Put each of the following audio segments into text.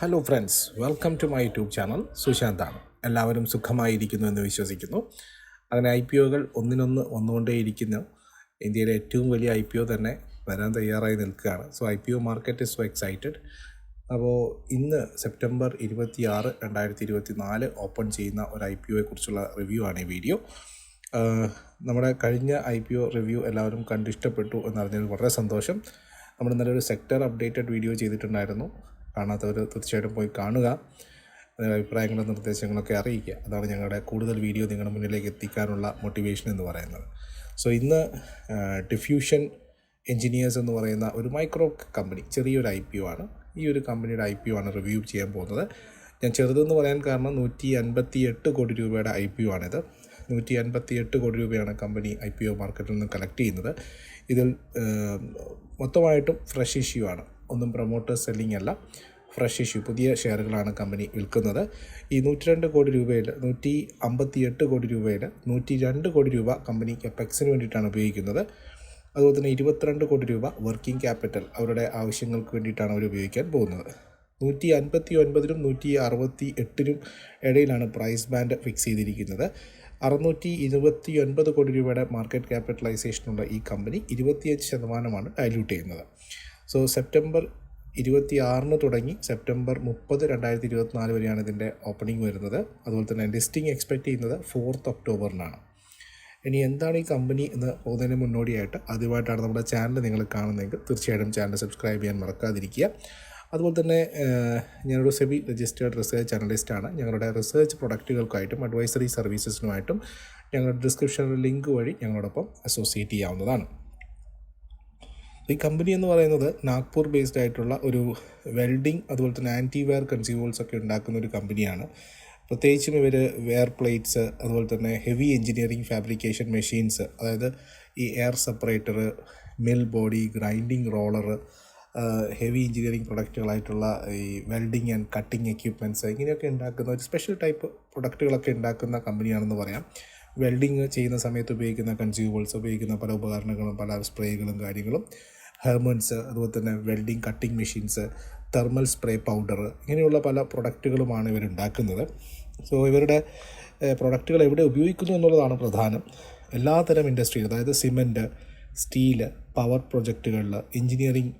Hello friends welcome to my YouTube channel സുശാന്താണ്. എല്ലാവരും സുഖമായിരിക്കുന്നു എന്ന് വിശ്വസിക്കുന്നു. അങ്ങനെ ഐ പി ഒകൾ ഒന്നിനൊന്ന് വന്നുകൊണ്ടേയിരിക്കുന്നു ഇന്ത്യയിലെ ഏറ്റവും വലിയ ഐ പി ഒ തന്നെ വരാൻ തയ്യാറായി നിൽക്കുകയാണ്. So I P O market is so excited അപ്പോൾ ഇന്ന് സെപ്റ്റംബർ ഇരുപത്തി ആറ് രണ്ടായിരത്തി ഇരുപത്തി നാല് ഓപ്പൺ ചെയ്യുന്ന ഒരു ഐ പി ഒയെ കുറിച്ചുള്ള റിവ്യൂ ആണ് ഈ വീഡിയോ നമ്മുടെ കഴിഞ്ഞ ഐ പി ഒ റിവ്യൂ എല്ലാവരും കണ്ടിഷ്ടപ്പെട്ടു എന്നറിഞ്ഞതിൽ വളരെ സന്തോഷം. നമ്മൾ നല്ലൊരു സെക്ടർ അപ്ഡേറ്റഡ് വീഡിയോ ചെയ്തിട്ടുണ്ടായിരുന്നു. കാണാത്തവർ തീർച്ചയായിട്ടും പോയി കാണുക. അഭിപ്രായങ്ങളും നിർദ്ദേശങ്ങളൊക്കെ അറിയിക്കുക. അതാണ് ഞങ്ങളുടെ കൂടുതൽ വീഡിയോ നിങ്ങളുടെ മുന്നിലേക്ക് എത്തിക്കാനുള്ള മോട്ടിവേഷൻ എന്ന് പറയുന്നത്. സോ ഇന്ന് ഡിഫ്യൂഷൻ എൻജിനീയേഴ്സ് എന്ന് പറയുന്ന ഒരു മൈക്രോ കമ്പനി ചെറിയൊരു ഐ പി ഒ ആണ്. ഈ ഒരു കമ്പനിയുടെ ഐ പി ഒ ആണ് റിവ്യൂ ചെയ്യാൻ പോകുന്നത്. ഞാൻ ചെറുതെന്ന് പറയാൻ കാരണം നൂറ്റി അൻപത്തി എട്ട് കോടി രൂപയുടെ ഐ പി ഒ ആണിത്. നൂറ്റി അൻപത്തി എട്ട് കോടി രൂപയാണ് കമ്പനി ഐ പി ഒ മാർക്കറ്റിൽ നിന്ന് കളക്ട് ചെയ്യുന്നത്. ഇതിൽ മൊത്തമായിട്ടും ഫ്രഷ് ഇഷ്യൂ ആണ്. ഒന്നും പ്രൊമോട്ടേഴ്സ് സെല്ലിംഗ് അല്ല. ഫ്രഷ് ഇഷ്യൂ പുതിയ ഷെയറുകളാണ് കമ്പനി വിൽക്കുന്നത്. ഈ നൂറ്റി രണ്ട് കോടി രൂപയിൽ നൂറ്റി അമ്പത്തി എട്ട് കോടി രൂപയിൽ നൂറ്റി രണ്ട് കോടി രൂപ കമ്പനി കെപ്പെക്സിന് വേണ്ടിയിട്ടാണ് ഉപയോഗിക്കുന്നത്. അതുപോലെ തന്നെ ഇരുപത്തിരണ്ട് കോടി രൂപ വർക്കിംഗ് ക്യാപിറ്റൽ അവരുടെ ആവശ്യങ്ങൾക്ക് വേണ്ടിയിട്ടാണ് അവർ ഉപയോഗിക്കാൻ പോകുന്നത്. നൂറ്റി അൻപത്തി ഒൻപതിനും നൂറ്റി അറുപത്തി എട്ടിനും ഇടയിലാണ് പ്രൈസ് ബാൻഡ് ഫിക്സ് ചെയ്തിരിക്കുന്നത്. അറുന്നൂറ്റി ഇരുപത്തി ഒൻപത് കോടി രൂപയുടെ മാർക്കറ്റ് ക്യാപിറ്റലൈസേഷനുള്ള ഈ കമ്പനി ഇരുപത്തിയഞ്ച് ശതമാനമാണ് ഡയല്യൂട്ട് ചെയ്യുന്നത്. സോ സെപ്റ്റംബർ ഇരുപത്തി ആറിന് തുടങ്ങി സെപ്റ്റംബർ മുപ്പത് രണ്ടായിരത്തി ഇരുപത്തിനാല് വരെയാണ് ഇതിന്റെ ഓപ്പണിംഗ് വരുന്നത്. അതുപോലെ തന്നെ ലിസ്റ്റിംഗ് എക്സ്പെക്റ്റ് ചെയ്യുന്നത് ഫോർത്ത് ഒക്ടോബറിനാണ് ഇനി എന്താണ് ഈ കമ്പനി എന്ന് പോകുന്നതിന് മുന്നോടിയായിട്ട് ആദ്യമായിട്ടാണ് നമ്മുടെ ചാനൽ നിങ്ങൾ കാണുന്നതെങ്കിൽ തീർച്ചയായിട്ടും ചാനൽ സബ്സ്ക്രൈബ് ചെയ്യാൻ മറക്കാതിരിക്കുക. അതുപോലെ തന്നെ ഞാനൊരു സെബി രജിസ്റ്റേർഡ് റിസർച്ച് ആണ്. ഞങ്ങളുടെ റിസർച്ച് പ്രൊഡക്റ്റുകൾക്കായിട്ടും അഡ്വൈസറി സർവീസസിനുമായിട്ടും ഞങ്ങളുടെ ഡിസ്ക്രിപ്ഷനിൽ ലിങ്ക് വഴി ഞങ്ങളോടൊപ്പം അസോസിയേറ്റ് ചെയ്യാവുന്നതാണ്. ഈ കമ്പനി എന്ന് പറയുന്നത് നാഗ്പൂർ ബേസ്ഡ് ആയിട്ടുള്ള ഒരു വെൽഡിംഗ് അതുപോലെ തന്നെ ആന്റി വെയർ കൺസ്യൂമേഴ്സ് ഒക്കെ ഉണ്ടാക്കുന്ന ഒരു കമ്പനിയാണ് പ്രത്യേകിച്ചും ഇവർ വെയർ പ്ലേറ്റ്സ് അതുപോലെ തന്നെ ഹെവി എഞ്ചിനീയറിംഗ് ഫാബ്രിക്കേഷൻ മെഷീൻസ് അതായത് ഈ air separator mill body grinding roller heavy engineering പ്രൊഡക്റ്റുകളായിട്ടുള്ള ഈ വെൽഡിങ് ആൻഡ് കട്ടിങ് എക്യുപ്മെന്റ്സ് ഇങ്ങനെയൊക്കെ ഉണ്ടാക്കുന്ന ഒരു സ്പെഷ്യൽ ടൈപ്പ് പ്രൊഡക്റ്റുകളൊക്കെ ഉണ്ടാക്കുന്ന കമ്പനിയാണെന്ന് പറയാം. വെൽഡിങ് ചെയ്യുന്ന സമയത്ത് ഉപയോഗിക്കുന്ന കൺസ്യൂമേഴ്സ് ഉപയോഗിക്കുന്ന പല ഉപകരണങ്ങളും പല സ്പ്രേകളും കാര്യങ്ങളും. ഹെർമൻസ് അതുപോലെ തന്നെ welding cutting machines thermal spray powder ഇങ്ങനെയുള്ള പല പ്രൊഡക്റ്റുകളുമാണ് ഇവരുണ്ടാക്കുന്നത് സോ ഇവരുടെ പ്രൊഡക്റ്റുകൾ എവിടെ ഉപയോഗിക്കുന്നു എന്നുള്ളതാണ് പ്രധാനം. എല്ലാത്തരം ഇൻഡസ്ട്രി അതായത് സിമന്റ് സ്റ്റീൽ പവർ പ്രൊജക്റ്റുകളിൽ എഞ്ചിനീയറിംഗ്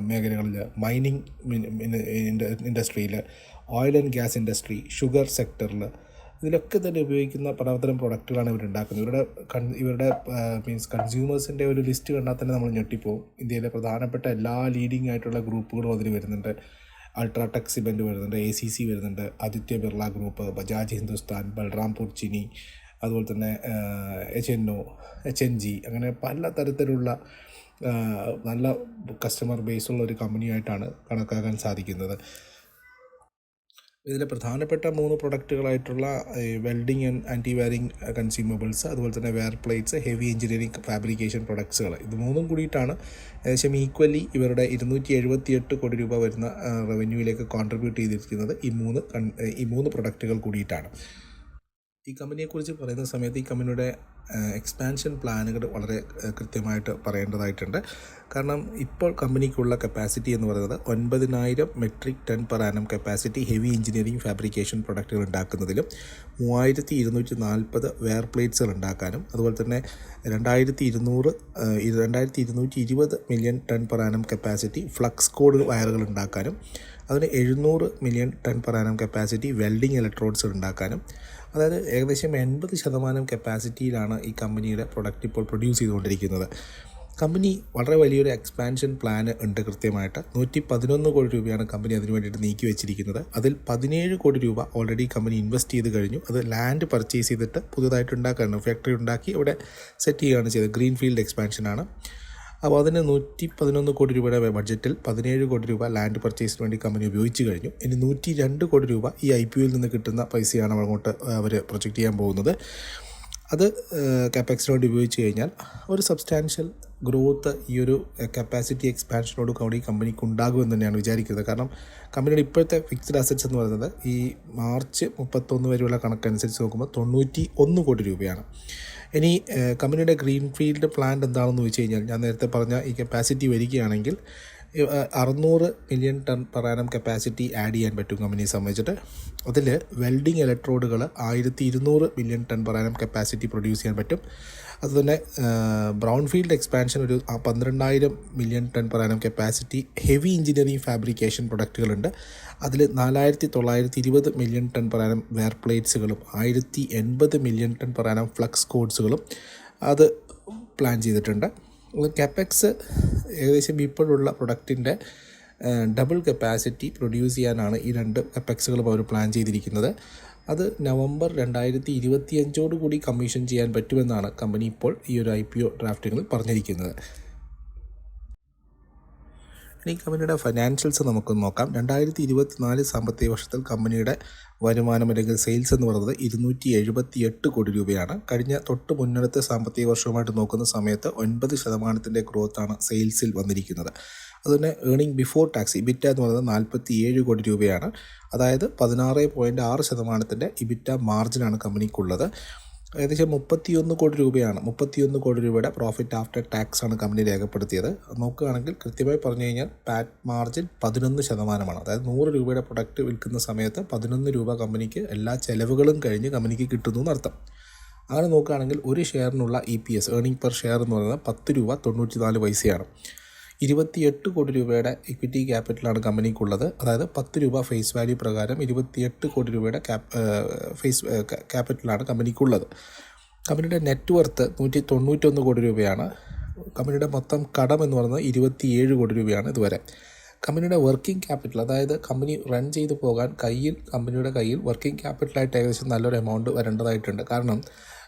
മേഖലകളിൽ മൈനിങ് ഇൻഡസ്ട്രിയിൽ oil and gas industry sugar സെക്ടറിൽ ഇതിലൊക്കെ തന്നെ ഉപയോഗിക്കുന്ന പലതരം പ്രൊഡക്റ്റുകളാണ് ഇവർ ഉണ്ടാക്കുന്നത്. ഇവരുടെ കൺ ഇവരുടെ മീൻസ് കൺസ്യൂമേഴ്സിന്റെ ഒരു ലിസ്റ്റ് കണ്ടാൽ തന്നെ നമ്മൾ ഞെട്ടിപ്പോവും. ഇന്ത്യയിലെ പ്രധാനപ്പെട്ട എല്ലാ ലീഡിംഗ് ആയിട്ടുള്ള ഗ്രൂപ്പുകളും അതിൽ വരുന്നുണ്ട്. അൾട്രാടെക് സിമെന്റ് വരുന്നുണ്ട് എ സി സി വരുന്നുണ്ട് ആദിത്യ ബിർള ഗ്രൂപ്പ് ബജാജ് ഹിന്ദുസ്ഥാൻ ബൽറാംപൂർ ചിനി അതുപോലെ തന്നെ H N O H N G അങ്ങനെ പല തരത്തിലുള്ള നല്ല കസ്റ്റമർ ബേസുള്ള ഒരു കമ്പനിയായിട്ടാണ് കണക്കാക്കാൻ സാധിക്കുന്നത്. ഇതിലെ പ്രധാനപ്പെട്ട മൂന്ന് പ്രൊഡക്റ്റുകളായിട്ടുള്ള welding and anti wiring consumables അതുപോലെ തന്നെ wear plates heavy engineering fabrication പ്രൊഡക്ട്സുകൾ ഇത് മൂന്നും കൂടിയിട്ടാണ് ഏകദേശം ഈക്വലി ഇവരുടെ ഇരുന്നൂറ്റി എഴുപത്തി എട്ട് കോടി രൂപ വരുന്ന റവന്യൂവിലേക്ക് കോൺട്രിബ്യൂട്ട് ചെയ്തിരിക്കുന്നത് ഈ മൂന്ന് ഈ മൂന്ന് പ്രൊഡക്റ്റുകൾ കൂടിയിട്ടാണ്. ഈ കമ്പനിയെക്കുറിച്ച് പറയുന്ന സമയത്ത് ഈ കമ്പനിയുടെ എക്സ്പാൻഷൻ പ്ലാനുകൾ വളരെ കൃത്യമായിട്ട് പറയേണ്ടതായിട്ടുണ്ട്. കാരണം ഇപ്പോൾ കമ്പനിക്കുള്ള കപ്പാസിറ്റി എന്ന് പറയുന്നത് ഒൻപതിനായിരം metric ton per annum capacity heavy engineering fabrication പ്രൊഡക്റ്റുകൾ ഉണ്ടാക്കുന്നതിലും മൂവായിരത്തി ഇരുന്നൂറ്റി നാൽപ്പത് വെയർ പ്ലേറ്റ്സുകൾ ഉണ്ടാക്കാനും അതുപോലെ തന്നെ രണ്ടായിരത്തി ഇരുന്നൂറ് രണ്ടായിരത്തി ഇരുന്നൂറ്റി ഇരുപത് million ton per annum capacity flux cored വയറുകൾ ഉണ്ടാക്കാനും അതിന് എഴുന്നൂറ് million ton per annum capacity welding electrodes ഉണ്ടാക്കാനും അതായത് ഏകദേശം എൺപത് ശതമാനം കപ്പാസിറ്റിയിലാണ് ഈ കമ്പനിയുടെ പ്രൊഡക്റ്റ് ഇപ്പോൾ പ്രൊഡ്യൂസ് ചെയ്തുകൊണ്ടിരിക്കുന്നത്. കമ്പനി വളരെ വലിയൊരു എക്സ്പാൻഷൻ പ്ലാൻ ഉണ്ട് കൃത്യമായിട്ട്. നൂറ്റി പതിനൊന്ന് കോടി രൂപയാണ് കമ്പനി അതിന് വേണ്ടിയിട്ട് നീക്കി വെച്ചിരിക്കുന്നത്. അതിൽ പതിനേഴ് കോടി രൂപ ഓൾറെഡി കമ്പനി ഇൻവെസ്റ്റ് ചെയ്ത് കഴിഞ്ഞു. അത് ലാൻഡ് പർച്ചേസ് ചെയ്തിട്ട് പുതുതായിട്ട് ഉണ്ടാക്കുകയാണ് ഫാക്ടറി ഉണ്ടാക്കി ഇവിടെ സെറ്റ് ചെയ്യുകയാണ് ചെയ്തത്. ഗ്രീൻ ഫീൽഡ് എക്സ്പാൻഷനാണ് അപ്പോൾ അതിന് നൂറ്റി പതിനൊന്ന് കോടി രൂപയുടെ ബഡ്ജറ്റിൽ പതിനേഴ് കോടി രൂപ ലാൻഡ് പർച്ചേസിന് വേണ്ടി കമ്പനി ഉപയോഗിച്ച് കഴിഞ്ഞു. ഇനി നൂറ്റി രണ്ട് കോടി രൂപ ഈ ഐ പി ഒയിൽ നിന്ന് കിട്ടുന്ന പൈസയാണ് അങ്ങോട്ട് അവർ പ്രൊജക്റ്റ് ചെയ്യാൻ പോകുന്നത്. അത് കാപ്പാക്സിന് വേണ്ടി ഉപയോഗിച്ച് കഴിഞ്ഞാൽ ഒരു സബ്സ്റ്റാൻഷ്യൽ ഗ്രോത്ത് ഈ ഒരു കപ്പാസിറ്റി എക്സ്പാൻഷനോട് കൂടി കമ്പനിക്ക് ഉണ്ടാകുമെന്ന് തന്നെയാണ് വിചാരിക്കുന്നത്. കാരണം കമ്പനിയുടെ ഇപ്പോഴത്തെ ഫിക്സ്ഡ് അസറ്റ്സ് എന്ന് പറയുന്നത് ഈ മാർച്ച് മുപ്പത്തൊന്ന് വരെയുള്ള കണക്കനുസരിച്ച് നോക്കുമ്പോൾ തൊണ്ണൂറ്റി ഒന്ന് കോടി രൂപയാണ്. ഇനി കമ്പനിയുടെ ഗ്രീൻ ഫീൽഡ് പ്ലാന്റ് എന്താണെന്ന് വെച്ച് കഴിഞ്ഞാൽ ഞാൻ നേരത്തെ പറഞ്ഞ ഈ കപ്പാസിറ്റി വരികയാണെങ്കിൽ അറുന്നൂറ് million ton per annum capacity add ചെയ്യാൻ പറ്റും കമ്പനിയെ സംബന്ധിച്ചിട്ട്. അതിൽ വെൽഡിംഗ് ഇലക്ട്രോഡുകൾ ആയിരത്തി ഇരുന്നൂറ് million ton per annum capacity produce ചെയ്യാൻ പറ്റും. അതുതന്നെ ബ്രൗൺ ഫീൽഡ് എക്സ്പാൻഷൻ ഒരു പന്ത്രണ്ടായിരം million ton per annum capacity heavy engineering fabrication പ്രൊഡക്റ്റുകളുണ്ട് അതിൽ നാലായിരത്തി തൊള്ളായിരത്തി ഇരുപത് million ton per annum wear പ്ലേറ്റ്സുകളും ആയിരത്തി എൺപത് million ton per annum flux കോഡ്സുകളും അത് പ്ലാൻ ചെയ്തിട്ടുണ്ട്. കെപ്പെക്സ് ഏകദേശം ഇപ്പോഴുള്ള പ്രൊഡക്റ്റിന്റെ ഡബിൾ കപ്പാസിറ്റി പ്രൊഡ്യൂസ് ചെയ്യാനാണ് ഈ രണ്ട് കപ്പെക്സുകളും അവർ പ്ലാൻ ചെയ്തിരിക്കുന്നത്. അത് നവംബർ രണ്ടായിരത്തി ഇരുപത്തി അഞ്ചോടുകൂടി കമ്മീഷൻ ചെയ്യാൻ പറ്റുമെന്നാണ് കമ്പനി ഇപ്പോൾ ഈ ഒരു ഐ പി ഒ ഡ്രാഫ്റ്റുകളിൽ പറഞ്ഞിരിക്കുന്നത്. ഇനി കമ്പനിയുടെ ഫൈനാൻഷ്യൽസ് നമുക്ക് നോക്കാം. രണ്ടായിരത്തി ഇരുപത്തിനാല് സാമ്പത്തിക വർഷത്തിൽ കമ്പനിയുടെ വരുമാനം അല്ലെങ്കിൽ സെയിൽസ് എന്ന് പറയുന്നത് ഇരുന്നൂറ്റി എഴുപത്തി എട്ട് കോടി രൂപയാണ്. കഴിഞ്ഞ തൊട്ട് മുന്നടുത്ത സാമ്പത്തിക വർഷവുമായിട്ട് നോക്കുന്ന സമയത്ത് ഒൻപത് ശതമാനത്തിന്റെ ഗ്രോത്താണ് സെയിൽസിൽ വന്നിരിക്കുന്നത്. അതുതന്നെ ഏണിംഗ് ബിഫോർ ടാക്സ് ഇബിറ്റ എന്ന് പറയുന്നത് നാൽപ്പത്തി ഏഴ് കോടി രൂപയാണ്. അതായത് പതിനാറ് പോയിന്റ് ആറ് ശതമാനത്തിന്റെ ഇബിറ്റ മാർജിനാണ് കമ്പനിക്കുള്ളത്. ഏകദേശം മുപ്പത്തിയൊന്ന് കോടി രൂപയാണ്. മുപ്പത്തിയൊന്ന് കോടി രൂപയുടെ പ്രോഫിറ്റ് ആഫ്റ്റർ ടാക്സ് ആണ് കമ്പനി രേഖപ്പെടുത്തിയത്. നോക്കുകയാണെങ്കിൽ കൃത്യമായി പറഞ്ഞു കഴിഞ്ഞാൽ പാറ്റ് മാർജിൻ പതിനൊന്ന് ശതമാനമാണ്. അതായത് നൂറ് രൂപയുടെ പ്രൊഡക്റ്റ് വിൽക്കുന്ന സമയത്ത് പതിനൊന്ന് രൂപ കമ്പനിക്ക് എല്ലാ ചെലവുകളും കഴിഞ്ഞ് കമ്പനിക്ക് കിട്ടുന്നു എന്നർത്ഥം. അങ്ങനെ നോക്കുകയാണെങ്കിൽ ഒരു ഷെയറിനുള്ള E P S earning per share എന്ന് പറയുന്നത് പത്ത് രൂപ തൊണ്ണൂറ്റി നാല് പൈസയാണ്. ഇരുപത്തിയെട്ട് കോടി രൂപയുടെ ഇക്വിറ്റി ക്യാപിറ്റലാണ് കമ്പനിക്കുള്ളത് അതായത് പത്ത് രൂപ ഫേസ് വാല്യൂ പ്രകാരം ഇരുപത്തിയെട്ട് കോടി രൂപയുടെ ഫേസ് ക്യാപിറ്റലാണ് കമ്പനിക്കുള്ളത് കമ്പനിയുടെ നെറ്റ് വർത്ത് നൂറ്റി തൊണ്ണൂറ്റൊന്ന് കോടി രൂപയാണ്. കമ്പനിയുടെ മൊത്തം കടം എന്ന് പറയുന്നത് ഇരുപത്തിയേഴ് കോടി രൂപയാണ് ഇതുവരെ. കമ്പനിയുടെ വർക്കിംഗ് ക്യാപിറ്റൽ അതായത് കമ്പനി റൺ ചെയ്തു പോകാൻ കയ്യിൽ കമ്പനിയുടെ കയ്യിൽ വർക്കിംഗ് ക്യാപിറ്റലായിട്ട് ഏകദേശം നല്ലൊരു എമൗണ്ട് വരേണ്ടതായിട്ടുണ്ട്. കാരണം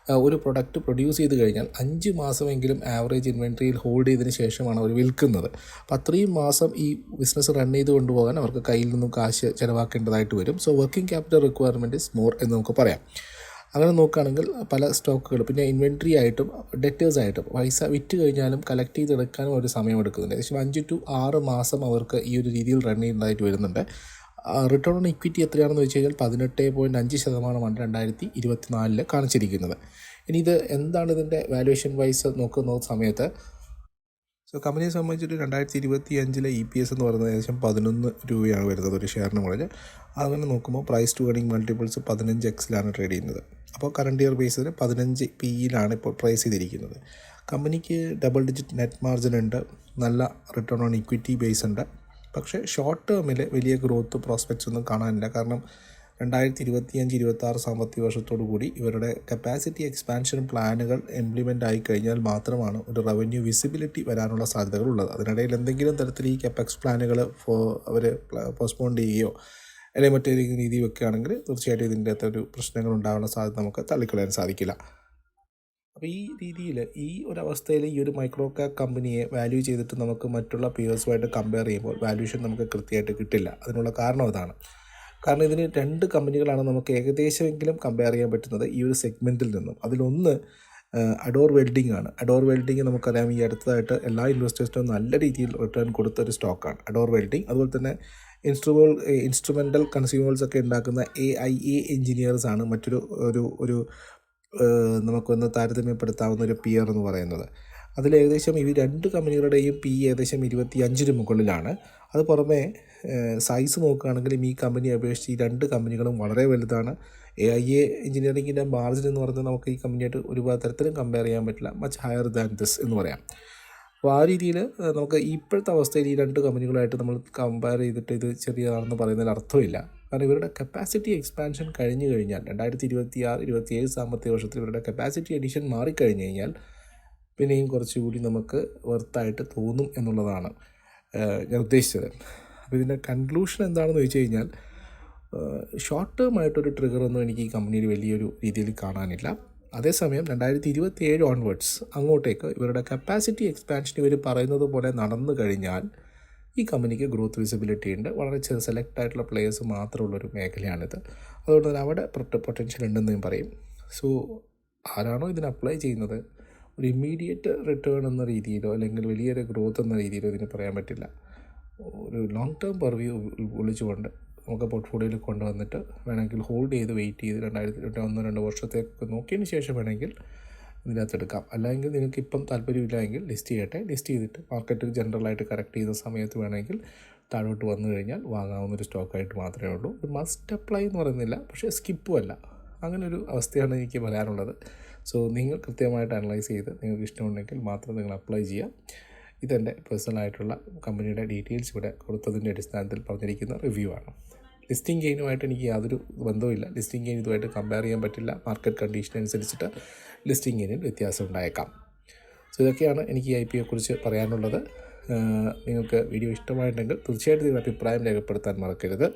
ഒരു പ്രൊഡക്റ്റ് പ്രൊഡ്യൂസ് ചെയ്ത് കഴിഞ്ഞാൽ അഞ്ച് മാസമെങ്കിലും ആവറേജ് ഇൻവെൻട്രിയിൽ ഹോൾഡ് ചെയ്തതിന് ശേഷമാണ് അവർ വിൽക്കുന്നത്. അപ്പോൾ അത്രയും മാസം ഈ ബിസിനസ് റൺ ചെയ്ത് കൊണ്ടുപോകാൻ അവർക്ക് കയ്യിൽ നിന്നും കാശ് ചിലവാക്കേണ്ടതായിട്ട് വരും. So working capital requirement is more എന്ന് നമുക്ക് പറയാം. അങ്ങനെ നോക്കുകയാണെങ്കിൽ പല സ്റ്റോക്കുകൾ പിന്നെ ഇൻവെൻട്രി ആയിട്ടും ഡെറ്റേഴ്സ് ആയിട്ടും പൈസ വിറ്റ് കഴിഞ്ഞാലും കളക്ട് ചെയ്തെടുക്കാനും ഒരു സമയം എടുക്കുന്നുണ്ട് ഏകദേശം അഞ്ച് ടു ആറ് മാസം അവർക്ക് ഈ ഒരു രീതിയിൽ റൺ ചെയ്യുന്നതായിട്ട് വരുന്നുണ്ട്. റിട്ടേൺ ഓൺ ഇക്വിറ്റി എത്രയാണെന്ന് വെച്ച് കഴിഞ്ഞാൽ പതിനെട്ട് പോയിന്റ് അഞ്ച് ശതമാനമാണ് രണ്ടായിരത്തി ഇരുപത്തിനാലിൽ കാണിച്ചിരിക്കുന്നത്. ഇനി ഇത് എന്താണ് ഇതിന്റെ വാല്യുവേഷൻ വൈസ് നോക്കുന്ന സമയത്ത്? സോ കമ്പനിയെ സംബന്ധിച്ചിട്ട് രണ്ടായിരത്തി ഇരുപത്തി അഞ്ചിലെ ഇ പി എസ് എന്ന് പറയുന്നത് ഏകദേശം പതിനൊന്ന് രൂപയാണ് വരുന്നത് ഒരു ഷെയറിന് മുകളിൽ അങ്ങനെ നോക്കുമ്പോൾ പ്രൈസ് ടു ഏണിംഗ് മൾട്ടിപ്പിൾസ് പതിനഞ്ച് എക്സിലാണ് ട്രേഡ് ചെയ്യുന്നത്. അപ്പോൾ കറണ്ട് ഇയർ ബേസിൽ പതിനഞ്ച് പി ഇയിലാണ് ഇപ്പോൾ പ്രൈസ് ചെയ്തിരിക്കുന്നത്. കമ്പനിക്ക് ഡബിൾ ഡിജിറ്റ് നെറ്റ് മാർജിൻ ഉണ്ട്. നല്ല റിട്ടേൺ ഓൺ ഇക്വിറ്റി ബേസ് ഉണ്ട്. പക്ഷേ ഷോർട്ട് ടേമിൽ വലിയ ഗ്രോത്ത് പ്രോസ്പെക്ട്സ് ഒന്നും കാണാനില്ല. കാരണം രണ്ടായിരത്തി ഇരുപത്തിയഞ്ച് ഇരുപത്തി ആറ് സാമ്പത്തിക വർഷത്തോടു കൂടി ഇവരുടെ കപ്പാസിറ്റി എക്സ്പാൻഷൻ പ്ലാനുകൾ ഇംപ്ലിമെന്റ് ആയി കഴിഞ്ഞാൽ മാത്രമാണ് ഒരു റവന്യൂ വിസിബിലിറ്റി വരാനുള്ള സാധ്യതകൾ ഉള്ളത് അതിനിടയിൽ എന്തെങ്കിലും തരത്തിൽ ഈ കപ്പക്സ് പ്ലാനുകൾ അവർ പോസ്റ്റ്പോൺ ചെയ്യുകയോ അല്ലെങ്കിൽ മറ്റേതെങ്കിലും രീതി വെക്കുകയാണെങ്കിൽ തീർച്ചയായിട്ടും ഇതിന്റെ അകത്ത് ഒരു പ്രശ്നങ്ങൾ ഉണ്ടാകാനുള്ള സാധ്യത നമുക്ക് തള്ളിക്കളയാൻ സാധിക്കില്ല. അപ്പോൾ ഈ രീതിയിൽ ഈ ഒരു അവസ്ഥയിൽ ഈ ഒരു മൈക്രോ കാപ്പ് കമ്പനിയെ വാല്യൂ ചെയ്തിട്ട് നമുക്ക് മറ്റുള്ള പിയേഴ്സുമായിട്ട് കമ്പയർ ചെയ്യുമ്പോൾ വാല്യൂഷൻ നമുക്ക് കൃത്യമായിട്ട് കിട്ടില്ല. അതിനുള്ള കാരണം അതാണ്. കാരണം ഇതിന് രണ്ട് കമ്പനികളാണ് നമുക്ക് ഏകദേശമെങ്കിലും കമ്പയർ ചെയ്യാൻ പറ്റുന്നത് ഈ ഒരു സെഗ്മെന്റിൽ നിന്നും. അതിലൊന്ന് അഡോർ വെൽഡിംഗ് ആണ്. അഡോർ വെൽഡിംഗ് നമുക്കറിയാം ഈ അടുത്തതായിട്ട് എല്ലാ ഇൻവെസ്റ്റേഴ്സിനും നല്ല രീതിയിൽ റിട്ടേൺ കൊടുത്ത ഒരു സ്റ്റോക്കാണ് അഡോർ വെൽഡിംഗ് അതുപോലെ തന്നെ ഇൻസ്ട്രുമോൾ ഇൻസ്ട്രുമെന്റൽ കൺസ്യൂമേഴ്സ് ഒക്കെ ഉണ്ടാക്കുന്ന എ ഐ എ എഞ്ചിനീയേഴ്സാണ് മറ്റൊരു ഒരു ഒരു നമുക്കൊന്ന് താരതമ്യപ്പെടുത്താവുന്ന ഒരു പിയർ എന്ന് പറയുന്നത്. അതിൽ ഏകദേശം ഈ രണ്ട് കമ്പനികളുടെയും പി ഏകദേശം ഇരുപത്തി അഞ്ചിന് മുകളിലാണ്. അത് പുറമെ സൈസ് നോക്കുകയാണെങ്കിലും ഈ കമ്പനിയെ അപേക്ഷിച്ച് ഈ രണ്ട് കമ്പനികളും വളരെ വലുതാണ്. എ ഐ എ എഞ്ചിനീയറിങ്ങിന്റെ മാർജിൻ എന്ന് പറയുന്നത് നമുക്ക് ഈ കമ്പനിയായിട്ട് ഒരുപാട് തരത്തിലും കമ്പയർ ചെയ്യാൻ പറ്റില്ല. മച്ച് ഹയർ ദാൻ ദിസ് എന്ന് പറയാം. അപ്പോൾ ആ രീതിയിൽ നമുക്ക് ഇപ്പോഴത്തെ അവസ്ഥയിൽ ഈ രണ്ട് കമ്പനികളായിട്ട് നമ്മൾ കമ്പയർ ചെയ്തിട്ട് ഇത് ചെറിയതാണെന്ന് പറയുന്നതിൽ അർത്ഥമില്ല. കാരണം ഇവരുടെ കപ്പാസിറ്റി എക്സ്പാൻഷൻ കഴിഞ്ഞു കഴിഞ്ഞാൽ രണ്ടായിരത്തി ഇരുപത്തി ആറ് ഇരുപത്തി ഏഴ് സാമ്പത്തിക വർഷത്തിൽ ഇവരുടെ കപ്പാസിറ്റി എഡിഷൻ മാറിക്കഴിഞ്ഞ് കഴിഞ്ഞാൽ പിന്നെയും കുറച്ചുകൂടി നമുക്ക് വെർത്തായിട്ട് തോന്നും എന്നുള്ളതാണ് ഞാൻ ഉദ്ദേശിച്ചത്. അപ്പോൾ ഇതിന്റെ കൺക്ലൂഷൻ എന്താണെന്ന് ചോദിച്ചു കഴിഞ്ഞാൽ ഷോർട്ട് ടേം ആയിട്ടൊരു ട്രിഗറൊന്നും എനിക്ക് ഈ കമ്പനിയിൽ വലിയൊരു രീതിയിൽ കാണാനില്ല. അതേസമയം രണ്ടായിരത്തി ഇരുപത്തി ഏഴ് ഓൺവേർഡ്സ് അങ്ങോട്ടേക്ക് ഇവരുടെ കപ്പാസിറ്റി എക്സ്പാൻഷൻ ഇവർ പറയുന്നത് പോലെ നടന്നു കഴിഞ്ഞാൽ ഈ കമ്പനിക്ക് ഗ്രോത്ത് വിസിബിലിറ്റി ഉണ്ട് വളരെ ചെറിയ സെലക്ട് ആയിട്ടുള്ള പ്ലേയേഴ്സ് മാത്രമുള്ളൊരു മേഖലയാണിത് അതുകൊണ്ട് തന്നെ അവിടെ പൊട്ടൻഷ്യൽ ഉണ്ടെന്ന് ഞാൻ പറയും സോ ആരാണോ ഇതിന് അപ്ലൈ ചെയ്യുന്നത് ഒരു ഇമ്മീഡിയറ്റ് റിട്ടേൺ എന്ന രീതിയിലോ അല്ലെങ്കിൽ വലിയൊരു ഗ്രോത്ത് എന്ന രീതിയിലോ ഇതിന് പറയാൻ പറ്റില്ല ഒരു ലോങ് ടേം പെർവ്യൂ വിളിച്ചുകൊണ്ട് നമുക്ക് പോർട്ട്ഫോളിയോയിൽ കൊണ്ടുവന്നിട്ട് വേണമെങ്കിൽ ഹോൾഡ് ചെയ്ത് വെയിറ്റ് ചെയ്ത് രണ്ടായിരത്തി രണ്ട് ഒന്ന് രണ്ട് വർഷത്തേക്ക് നോക്കിയതിന് ശേഷം വേണമെങ്കിൽ ഇതിനകത്ത് എടുക്കാം. അല്ലെങ്കിൽ നിങ്ങൾക്ക് ഇപ്പം താല്പര്യമില്ലെങ്കിൽ ലിസ്റ്റ് ചെയ്യട്ടെ. ലിസ്റ്റ് ചെയ്തിട്ട് മാർക്കറ്റ് ജനറലായിട്ട് കറക്റ്റ് ചെയ്യുന്ന സമയത്ത് വേണമെങ്കിൽ താഴോട്ട് വന്നു കഴിഞ്ഞാൽ വാങ്ങാവുന്ന ഒരു സ്റ്റോക്കായിട്ട് മാത്രമേ ഉള്ളൂ. ഇത് മസ്റ്റ് അപ്ലൈ എന്ന് പറയുന്നില്ല. പക്ഷേ സ്കിപ്പും അല്ല. അങ്ങനെ ഒരു അവസ്ഥയാണ് എനിക്ക് പറയാനുള്ളത്. സോ നിങ്ങൾ കൃത്യമായിട്ട് അനലൈസ് ചെയ്ത് നിങ്ങൾക്ക് ഇഷ്ടമുണ്ടെങ്കിൽ മാത്രം നിങ്ങൾ അപ്ലൈ ചെയ്യാം ഇതെന്റെ പേഴ്സണലായിട്ടുള്ള കമ്പനിയുടെ ഡീറ്റെയിൽസ് ഇവിടെ കൊടുത്തതിന്റെ അടിസ്ഥാനത്തിൽ പറഞ്ഞിരിക്കുന്ന റിവ്യൂ ആണ് ലിസ്റ്റിംഗ് ഗെയിനുമായിട്ട് എനിക്ക് യാതൊരു ബന്ധവുമില്ല. ലിസ്റ്റിംഗ് ഗെയിൻ ഇതുമായിട്ട് കമ്പയർ ചെയ്യാൻ പറ്റില്ല. മാർക്കറ്റ് കണ്ടീഷൻ അനുസരിച്ചിട്ട് ലിസ്റ്റിംഗ് ഗെയിനിൽ വ്യത്യാസം ഉണ്ടായേക്കാം. സോ ഇതൊക്കെയാണ് എനിക്ക് ഈ ഐ പി യെക്കുറിച്ച് പറയാനുള്ളത്. നിങ്ങൾക്ക് വീഡിയോ ഇഷ്ടമായിട്ടുണ്ടെങ്കിൽ തീർച്ചയായിട്ടും നിങ്ങളുടെ അഭിപ്രായം രേഖപ്പെടുത്താൻ മറക്കരുത്.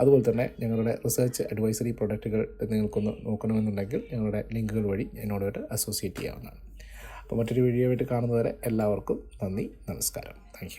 അതുപോലെ തന്നെ ഞങ്ങളുടെ റിസർച്ച് അഡ്വൈസറി പ്രൊഡക്റ്റുകൾ നിങ്ങൾക്കൊന്ന് നോക്കണമെന്നുണ്ടെങ്കിൽ ഞങ്ങളുടെ ലിങ്കുകൾ വഴി എന്നോടുമായിട്ട് അസോസിയേറ്റ് ചെയ്യാവുന്നതാണ്. അപ്പോൾ മറ്റൊരു വീഡിയോ ആയിട്ട് കാണുന്നവരെ എല്ലാവർക്കും നന്ദി നമസ്കാരം. താങ്ക്